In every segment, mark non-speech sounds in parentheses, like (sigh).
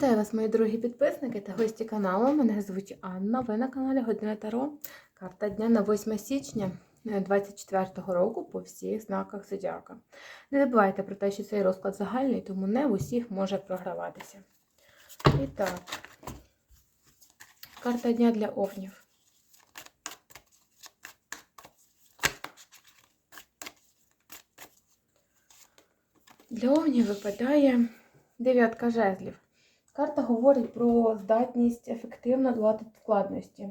Вітаю вас, мої дорогі підписники та гості каналу. Мене звуть Анна. Ви на каналі Година Таро. Карта дня на 8 січня 2024 року по всіх знаках зодіака. Не забувайте про те, що цей розклад загальний, тому не в усіх може програватися. І так, карта дня для овнів. Для овнів випадає дев'ятка жезлів. Карта говорить про здатність ефективно долати складності,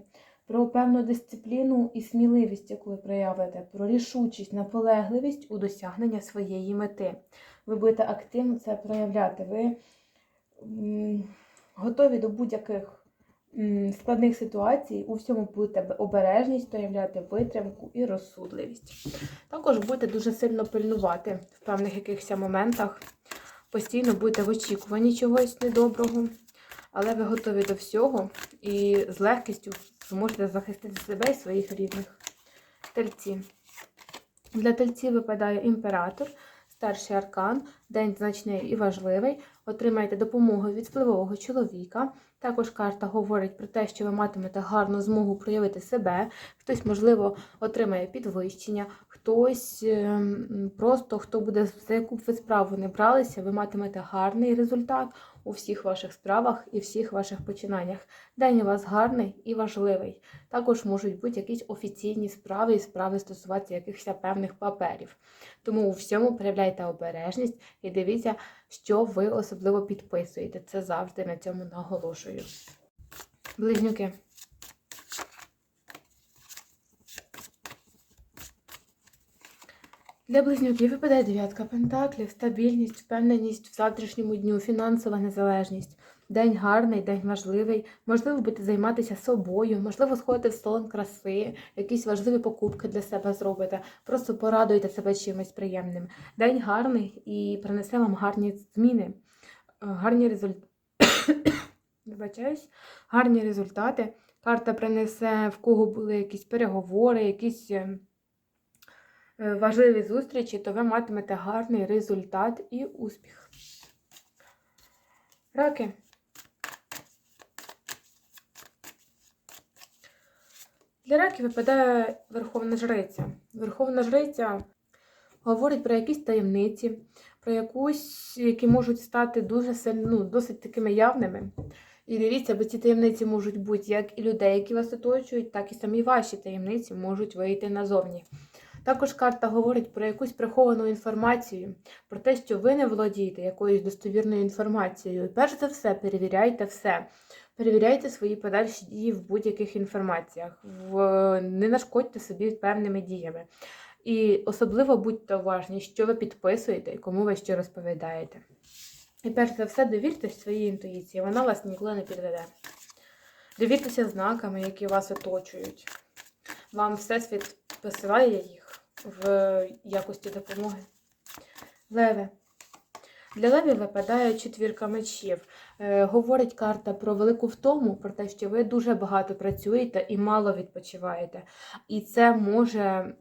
про певну дисципліну і сміливість, яку ви проявите, про рішучість, наполегливість у досягнення своєї мети. Ви будете активно це проявляти. Ви готові до будь-яких складних ситуацій, у всьому будете обережність проявляти, витримку і розсудливість. Також будете дуже сильно пильнувати в певних якихось моментах постійно будете в очікуванні чогось недоброго, але ви готові до всього і з легкістю зможете захистити себе і своїх рідних. Тельці. Для тельців випадає імператор, старший аркан, день значний і важливий. Отримаєте допомогу від впливового чоловіка. Також карта говорить про те, що ви матимете гарну змогу проявити себе. Хтось, можливо, отримає підвищення, хтось ем, просто хто буде за яку б ви справу не бралися, ви матимете гарний результат у всіх ваших справах і всіх ваших починаннях. День у вас гарний і важливий. Також можуть бути якісь офіційні справи і справи стосуватися якихось певних паперів. Тому у всьому проявляйте обережність і дивіться, що ви особливо підписуєте. Це завжди на цьому наголошую. Близнюки. Для близнюків випадає дев'ятка пентаклів, стабільність, впевненість в завтрашньому дню, фінансова незалежність. День гарний, день важливий. Можливо, будете займатися собою, можливо, сходити в салон краси, якісь важливі покупки для себе зробите. Просто порадуйте себе чимось приємним. День гарний і принесе вам гарні зміни, е, гарні результати. (coughs) Гарні результати. Карта принесе, в кого були якісь переговори, якісь е, е, важливі зустрічі, то ви матимете гарний результат і успіх. Раки. Для раків випадає Верховна Жриця. Верховна Жриця говорить про якісь таємниці, про якусь, які можуть стати дуже сильно, ну, досить такими явними. І дивіться, бо ці таємниці можуть бути як і людей, які вас оточують, так і самі ваші таємниці можуть вийти назовні. Також карта говорить про якусь приховану інформацію, про те, що ви не володієте якоюсь достовірною інформацією. Перш за все, перевіряйте все. Перевіряйте свої подальші дії в будь-яких інформаціях, в... не нашкодьте собі певними діями. І особливо будьте уважні, що ви підписуєте і кому ви що розповідаєте. І перш за все, довіртесь своїй інтуїції, вона вас ніколи не підведе. Довіртеся знаками, які вас оточують. Вам Всесвіт посилає їх в якості допомоги. Леве. Для левів випадає четвірка мечів. Е, говорить карта про велику втому, про те, що ви дуже багато працюєте і мало відпочиваєте. І це може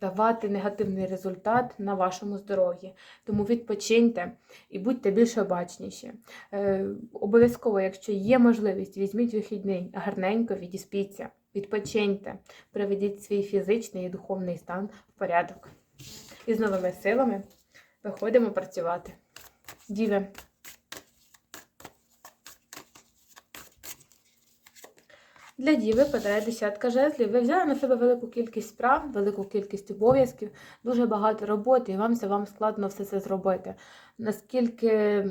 давати негативний результат на вашому здоров'ї. Тому відпочиньте і будьте більш обачніші. Е, обов'язково, якщо є можливість, візьміть вихідний, гарненько відіспіться, відпочиньте, приведіть свій фізичний і духовний стан в порядок. І з новими силами виходимо працювати. Діви. Для діви випадає десятка жезлів. Ви взяли на себе велику кількість справ, велику кількість обов'язків, дуже багато роботи, і вам це вам складно все це зробити. Наскільки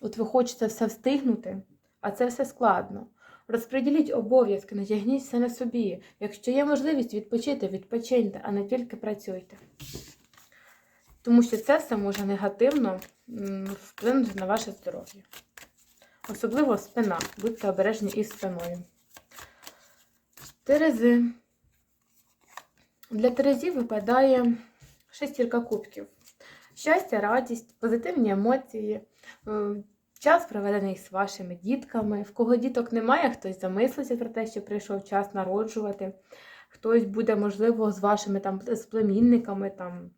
от ви хочете все встигнути, а це все складно. Розподіліть обов'язки, натягніть все на собі. Якщо є можливість відпочити, відпочиньте, а не тільки працюйте. Тому що це все може негативно вплинути на ваше здоров'я. Особливо спина. Будьте обережні із спиною. Терези. Для Терезів випадає шестірка кубків. Щастя, радість, позитивні емоції, е, час проведений з вашими дітками. В кого діток немає, хтось замислиться про те, що прийшов час народжувати. Хтось буде, можливо, з вашими там з племінниками там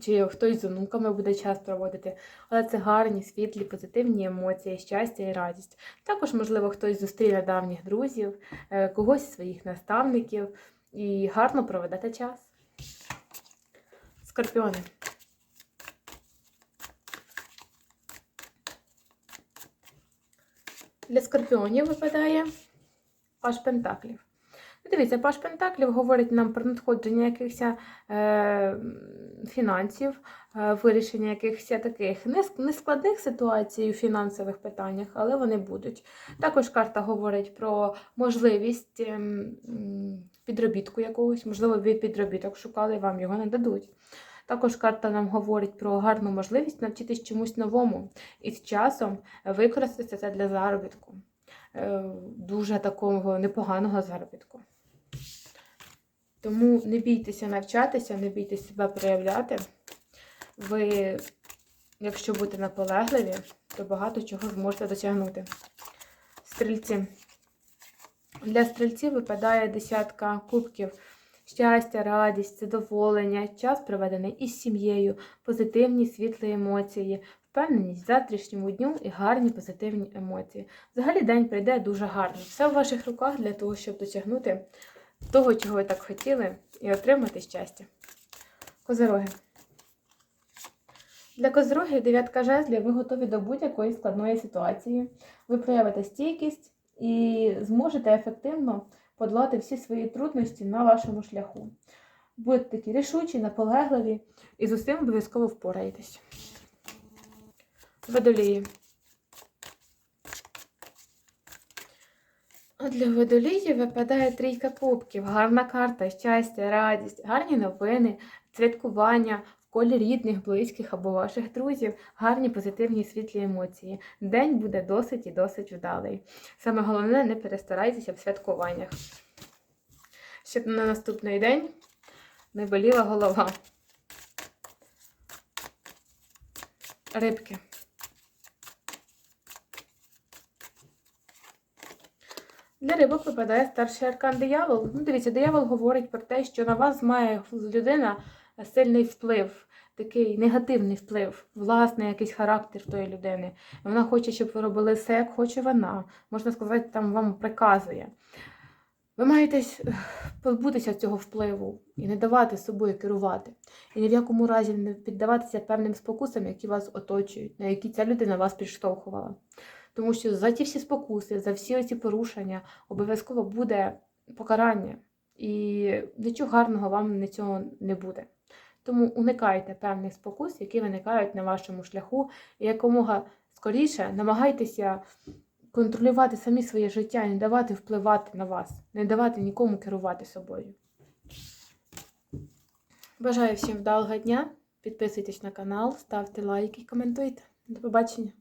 чи хтось з онуками буде час проводити. Але це гарні, світлі, позитивні емоції, щастя і радість. Також, можливо, хтось зустріне давніх друзів, е, когось з своїх наставників і гарно проведете час. Скорпіони. Для скорпіонів випадає Паш Пентаклів. Ну, Дивіться, Паш Пентаклів говорить нам про надходження якихось е, фінансів, е, вирішення якихось таких нескладних ситуацій у фінансових питаннях, але вони будуть. Також карта говорить про можливість м, підробітку якогось, можливо, ви підробіток шукали, вам його не дадуть. Також карта нам говорить про гарну можливість навчитись чомусь новому і з часом використати це для заробітку. Е, Дуже такого непоганого заробітку. Тому не бійтеся навчатися, не бійтеся себе проявляти. Ви, якщо будете наполегливі, то багато чого зможете досягнути. Стрільці. Для стрільців випадає десятка кубків. Щастя, радість, задоволення, час проведений із сім'єю, позитивні світлі емоції, впевненість в завтрашньому дню і гарні позитивні емоції. Взагалі день прийде дуже гарно. Все в ваших руках для того, щоб досягнути того, чого ви так хотіли, і отримати щастя. Козероги. Для козирогів дев'ятка жезлів ви готові до будь-якої складної ситуації. Ви проявите стійкість і зможете ефективно подолати всі свої трудності на вашому шляху. Будете такі рішучі, наполегливі і з усім обов'язково впораєтесь. Водолії. Для водолії випадає трійка кубків, гарна карта, щастя, радість, гарні новини, святкування колі рідних, близьких або ваших друзів, гарні позитивні світлі емоції. День буде досить і досить вдалий. Саме головне, не перестарайтеся в святкуваннях. Щоб на наступний день не боліла голова. Рибки. Для рибок випадає старший аркан диявол. Ну, дивіться, диявол говорить про те, що на вас має людина сильний вплив, такий негативний вплив, власний якийсь характер тої людини. Вона хоче, щоб ви робили все, як хоче вона. Можна сказати, там вам приказує. Ви маєте позбутися цього впливу і не давати собою керувати. І ні в якому разі не піддаватися певним спокусам, які вас оточують, на які ця людина вас підштовхувала. Тому що за ті всі спокуси, за всі ці порушення обов'язково буде покарання. І нічого гарного вам на цього не буде. Тому уникайте певних спокус, які виникають на вашому шляху, і якомога скоріше намагайтеся контролювати самі своє життя і не давати впливати на вас, не давати нікому керувати собою. Бажаю всім вдалого дня. Підписуйтесь на канал, ставте лайки, коментуйте. До побачення!